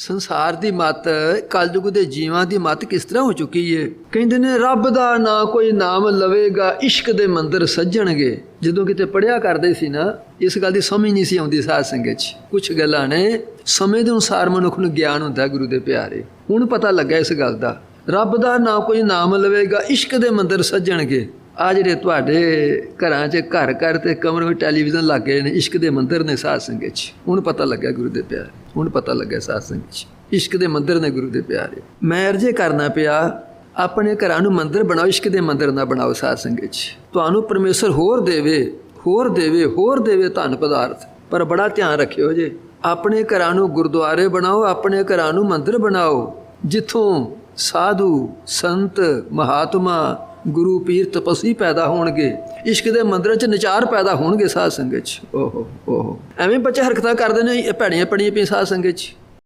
ਸੰਸਾਰ ਦੀ ਮਤ, ਕਲਯੁਗ ਦੇ ਜੀਵਾਂ ਦੀ ਮਤ ਕਿਸ ਤਰ੍ਹਾਂ ਹੋ ਚੁੱਕੀ ਏ? ਕਹਿੰਦੇ ਨੇ, ਰੱਬ ਦਾ ਨਾਂ ਕੋਈ ਨਾਮ ਲਵੇਗਾ, ਇਸ਼ਕ ਦੇ ਮੰਦਰ ਸੱਜਣਗੇ। ਜਦੋਂ ਕਿਤੇ ਪੜਿਆ ਕਰਦੇ ਸੀ ਨਾ, ਇਸ ਗੱਲ ਦੀ ਸਮਝ ਨਹੀਂ ਸੀ ਆਉਂਦੀ ਸਾਧ ਸੰਗਤ 'ਚ। ਕੁਝ ਗੱਲਾਂ ਨੇ, ਸਮੇਂ ਦੇ ਅਨੁਸਾਰ ਮਨੁੱਖ ਨੂੰ ਗਿਆਨ ਹੁੰਦਾ ਗੁਰੂ ਦੇ ਪਿਆਰੇ। ਹੁਣ ਪਤਾ ਲੱਗਾ ਇਸ ਗੱਲ ਦਾ। ਰੱਬ ਦਾ ਨਾਂ ਕੋਈ ਨਾਮ ਲਵੇਗਾ, ਇਸ਼ਕ ਦੇ ਮੰਦਰ ਸੱਜਣਗੇ। ਆ ਜਿਹੜੇ ਤੁਹਾਡੇ ਘਰਾਂ 'ਚ ਘਰ ਘਰ ਤੇ ਕਮਰੇ ਵਿੱਚ ਟੈਲੀਵਿਜ਼ਨ ਗਏ ਨੇ, ਇਸ਼ਕ ਦੇ ਮੰਦਰ ਨੇ ਸਾਧ ਸੰਗਤ 'ਚ। ਹੁਣ ਪਤਾ ਲੱਗਿਆ ਗੁਰੂ ਦੇ ਪਿਆਰੇ। ਹੁਣ ਪਤਾ ਲੱਗਿਆ ਸਾਧ ਸੰਗਤ 'ਚ। ਇਸ਼ਕ ਦੇ ਮੰਦਰ ਨੇ ਗੁਰੂ ਦੇ ਪਿਆਰੇ। ਮੈਂ ਅਰਜ਼ੇ ਕਰਨਾ ਪਿਆ, ਆਪਣੇ ਘਰਾਂ ਨੂੰ ਮੰਦਰ ਬਣਾਓ, ਇਸ਼ਕ ਦੇ ਮੰਦਰ ਨਾ ਬਣਾਓ ਸਾਧ ਸੰਗਤ 'ਚ। ਤੁਹਾਨੂੰ ਪਰਮੇਸ਼ਰ ਹੋਰ ਦੇਵੇ ਹੋਰ ਦੇਵੇ ਹੋਰ ਦੇਵੇ ਧਨ ਪਦਾਰਥ। ਪਰ ਬੜਾ ਧਿਆਨ ਰੱਖਿਓ ਜੇ, ਆਪਣੇ ਘਰਾਂ ਨੂੰ ਗੁਰਦੁਆਰੇ ਬਣਾਓ, ਆਪਣੇ ਘਰਾਂ ਨੂੰ ਮੰਦਰ ਬਣਾਓ। ਜਿੱਥੋਂ ਸਾਧੂ, ਸੰਤ, ਮਹਾਤਮਾ ਗੁਰੂ ਪੀਰ ਤਪਸੀ ਪੈਦਾ ਹੋਣਗੇ, ਇਸ਼ਕ ਦੇ ਮੰਦਰਾਂ 'ਚ ਨਚਾਰ ਪੈਦਾ ਹੋਣਗੇ ਸਾਧ ਸੰਗਤ 'ਚ। ਓਹੋ ਓਹੋ। ਐਵੇਂ ਬੱਚੇ ਹਰਕਤਾਂ ਕਰਦੇ ਨੇ ਭੈਣੀਆਂ ਭੈੜੀਆਂ ਪੜੀਆਂ ਪਈਆਂ ਸਾਧ ਸੰਗਤ 'ਚ।